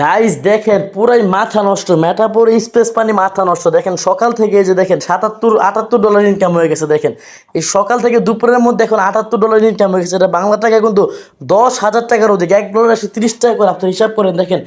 Guys দেখেন, পুরাই মাথা নষ্ট, মেটাপুর স্পেস পানি মাথা নষ্ট। দেখেন, সকাল থেকে যে দেখেন, সাতাত্তর, আটাত্তর ডলার ইনকাম হয়ে গেছে, দেখেন। এই সকাল থেকে দুপুরের মধ্যে এখন আটাত্তর ডলার ইনকাম হয়ে গেছে। এটা বাংলা টাকা কিন্তু দশ হাজার টাকার অধিক, এক ডলার একশো তিরিশ টাকা করে আপনি হিসাব করেন, দেখেন,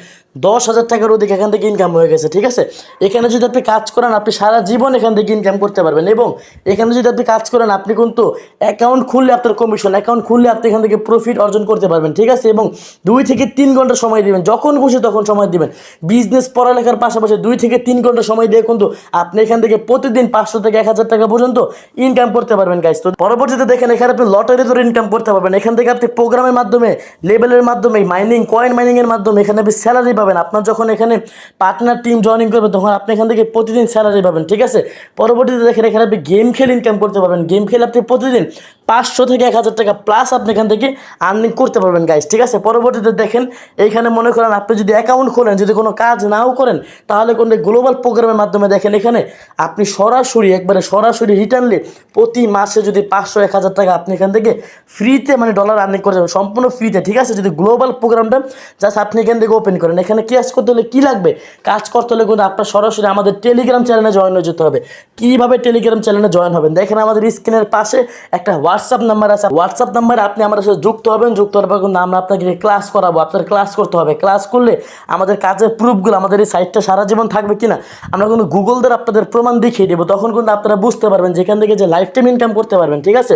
দশ হাজার টাকার অধিক এখান থেকে ইনকাম হয়ে গেছে, ঠিক আছে? এখানে যদি আপনি কাজ করেন, আপনি সারা জীবন এখান থেকে ইনকাম করতে পারবেন এবং এখানে যদি আপনি কাজ করেন, আপনি কিন্তু অ্যাকাউন্ট খুললে আপনার কমিশন অ্যাকাউন্ট খুললে আপনি এখান থেকে প্রফিট অর্জন করতে পারবেন, ঠিক আছে? এবং দুই থেকে তিন ঘণ্টা সময় দিবেন, যখন খুশি তখন সময় দিবেন? বিজনেস পড়ালেখার পাশাপাশি দুই থেকে তিন ঘণ্টা সময় দিয়ে কিন্তু আপনি এখান থেকে প্রতিদিন পাঁচশো থেকে এক হাজার টাকা পর্যন্ত ইনকাম করতে পারবেন গাইজ তো পরবর্তীতে দেখেন, এখানে আপনি লটারি ধরে ইনকাম করতে পারবেন। এখান থেকে আপনি প্রোগ্রামের মাধ্যমে লেভেলের মাধ্যমে মাইনিং কয়েন মাইনিংয়ের মাধ্যমে এখানে আপনি স্যালারি পাবেন। আপনার যখন এখানে পার্টনার টিম জয়েনিং করবে, তখন আপনি এখান থেকে প্রতিদিন স্যালারি পাবেন, ঠিক আছে? পরবর্তীতে দেখেন, এখানে আপনি গেম খেলে ইনকাম করতে পারবেন। গেম খেলে আপনি প্রতিদিন পাঁচশো থেকে এক হাজার টাকা প্লাস আপনি এখান থেকে আর্নিং করতে পারবেন গাইজ ঠিক আছে? পরবর্তীতে দেখেন এইখানে মনে করেন আপনি যদি অ্যাকাউন্ট খোলেন, যদি কোনো কাজ নাও করেন, তাহলে কোনো গ্লোবাল প্রোগ্রামের মাধ্যমে দেখেন এখানে আপনি সরাসরি একবারে সরাসরি রিটার্নলি প্রতি মাসে যদি পাঁচশো, এক হাজার টাকা আপনি এখান থেকে ফ্রিতে মানে ডলার আর্নিং করে যাবেন, সম্পূর্ণ ফ্রিতে ঠিক আছে? যদি গ্লোবাল প্রোগ্রামটা জাস্ট আপনি এখান থেকে ওপেন করেন, এখানে কাজ করতে হলে কী লাগবে? কাজ করতে হলে কিন্তু আপনার সরাসরি আমাদের টেলিগ্রাম চ্যানেলে জয়েন হয়ে যেতে হবে। কীভাবে টেলিগ্রাম চ্যানেলে জয়েন হবেন? দেখেন আমাদের স্ক্রিনের পাশে একটা হোয়াটসঅ্যাপ নাম্বার আছে। হোয়াটসঅ্যাপ নাম্বারে আপনি আমাদের সাথে যুক্ত হবেন, যুক্ত হওয়ার পর কিন্তু আমরা আপনাকে ক্লাস করাবো। আপনার ক্লাস করতে হবে। ক্লাস করলে আমাদের কাজের প্রুফগুলো, আমাদের এই সাইটটা সারা জীবন থাকবে কি না আমরা কিন্তু গুগল দ্বারা আপনাদের প্রমাণ দেখিয়ে দেবো, তখন কিন্তু আপনারা বুঝতে পারবেন যেখান থেকে যে লাইফ টাইম ইনকাম করতে পারবেন, ঠিক আছে?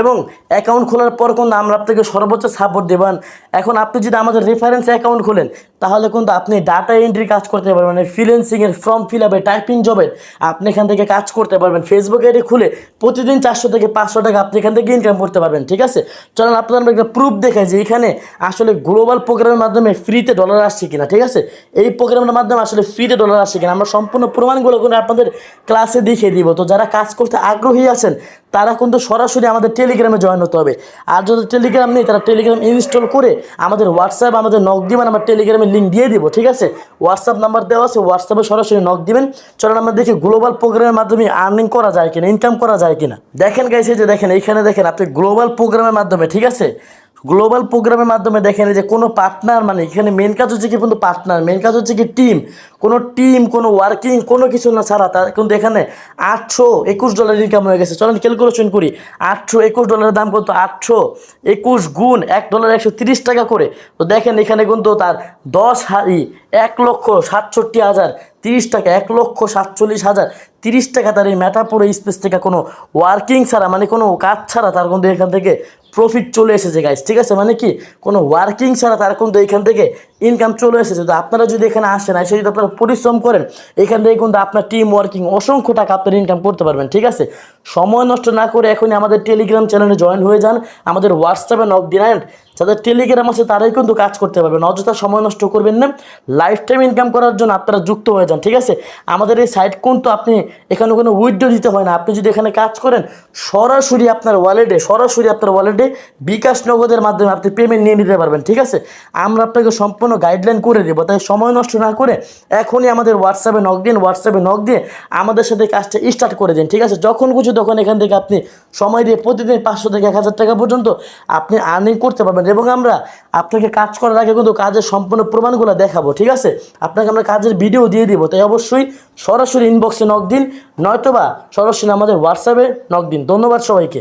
এবং অ্যাকাউন্ট খোলার পর কিন্তু আমরা আপনাকে সর্বোচ্চ সাপোর্ট দেবেন এখন আপনি যদি আমাদের রেফারেন্স অ্যাকাউন্ট খোলেন তাহলে কিন্তু আপনি ডাটা এন্ট্রি কাজ করতে পারবেন মানে ফ্রিল্যান্সিংয়ের ফর্ম ফিল আপে টাইপিং জবের আপনি এখান থেকে কাজ করতে পারবেন। ফেসবুক আইডি খুলে প্রতিদিন চারশো থেকে পাঁচশো টাকা আপনি এখান থেকে ইনকাম করতে পারবেন, ঠিক আছে? চলেন আপনাদের আমরা একটা প্রুফ দেখাই যে এখানে আসলে গ্লোবাল প্রোগ্রামের মাধ্যমে ফ্রিতে ডলার আসছে কিনা, ঠিক আছে? এই প্রোগ্রামের মাধ্যমে আসলে ফ্রিতে ডলার আসছে কিনা, আমরা সম্পূর্ণ প্রমাণগুলো কিন্তু আপনাদের ক্লাসে দেখিয়ে দিব। তো যারা কাজ করতে আগ্রহী আছেন, তারা কিন্তু সরাসরি আমাদের টেলিগ্রামে জয়েন হতে হবে। আর যদি টেলিগ্রাম নেই, তারা টেলিগ্রাম ইনস্টল করে আমাদের হোয়াটসঅ্যাপ আমাদের নক দিবেন আমরা টেলিগ্রামের লিঙ্ক দিয়ে দিব, ঠিক আছে? হোয়াটসঅ্যাপ নাম্বার দেওয়া আছে হোয়াটসঅ্যাপে সরাসরি নক দিবেন। চলেন, আমরা দেখি গ্লোবাল প্রোগ্রামের মাধ্যমে আর্নিং করা যায় কিনা ইনকাম করা যায় কিনা। দেখেন গাইছে যে দেখেন, এইখানে দেখেন আপনি গ্লোবাল প্রোগ্রামের মাধ্যমে, ঠিক আছে? গ্লোবাল প্রোগ্রামের মাধ্যমে দেখেন যে কোনো পার্টনার মানে এখানে মেন কাজ হচ্ছে কি কিন্তু পার্টনার মেন কাজ হচ্ছে কি টিম কোনো টিম কোনো ওয়ার্কিং কোনো কিছু না ছাড়া তার কিন্তু এখানে আটশো একুশ ডলার ইনকাম হয়ে গেছে। চলেন ক্যালকুলেশন করি। আটশো একুশ ডলারের দাম কত? আটশো একুশ গুণ এক ডলার একশো তিরিশ টাকা করে। তো দেখেন এখানে কিন্তু তার দশ হাই এক লক্ষ সাতষট্টি হাজার তিরিশ টাকা, এক লক্ষ সাতচল্লিশ হাজার তিরিশ টাকা তার এই ম্যাটাপুরো স্পেস থেকে কোনো ওয়ার্কিং ছাড়া মানে কোনো কাজ ছাড়া তার কিন্তু এখান থেকে প্রফিট চলে এসেছে গাইস ঠিক আছে? মানে কি? কোনো ওয়ার্কিং ছাড়া তার কিন্তু এইখান থেকে ইনকাম চলে এসেছে, তো আপনারা যদি এখানে আসেন, এসে যদি আপনারা পরিশ্রম করেন, এখান থেকে কিন্তু আপনার টিম ওয়ার্কিং অসংখ্য টাকা আপনার ইনকাম করতে পারবেন, ঠিক আছে? সময় নষ্ট না করে এখনই আমাদের টেলিগ্রাম চ্যানেলে জয়েন হয়ে যান, আমাদের হোয়াটসঅ্যাপে নক দিন and যাদের টেলিগ্রাম আছে তারাই কিন্তু কাজ করতে পারবেন, অযথা সময় নষ্ট করবেন না লাইফ টাইম ইনকাম করার জন্য আপনারা যুক্ত হয়ে যান, ঠিক আছে? আমাদের এই সাইট কিন্তু আপনি এখানে কোনো উইথড্র দিতে হয় না, আপনি যদি এখানে কাজ করেন, সরাসরি আপনার ওয়ালেটে সরাসরি আপনার ওয়ালেটে বিকাশ নগদের মাধ্যমে আপনি পেমেন্ট নিয়ে নিতে পারবেন, ঠিক আছে? আমরা আপনাকে সম্পূর্ণ গাইডলাইন করে দেবো, তাই সময় নষ্ট না করে এখনই আমাদের হোয়াটসঅ্যাপে নক দিন হোয়াটসঅ্যাপে নক দিয়ে আমাদের সাথে কাজটা স্টার্ট করে দিন, ঠিক আছে? যখন খুশি তখন এখান থেকে আপনি সময় দিয়ে প্রতিদিন পাঁচশো থেকে এক হাজার টাকা পর্যন্ত আপনি আর্নিং করতে পারবেন এবং আমরা আপনাকে কাজ করার আগে কিন্তু কাজের সম্পূর্ণ প্রমাণগুলো দেখাবো, ঠিক আছে? আপনাকে আমরা কাজের ভিডিও দিয়ে দিব, তাই অবশ্যই সরাসরি ইনবক্সে নক দিন, নয়তোবা সরাসরি আমাদের হোয়াটসঅ্যাপে নক দিন। ধন্যবাদ সবাইকে।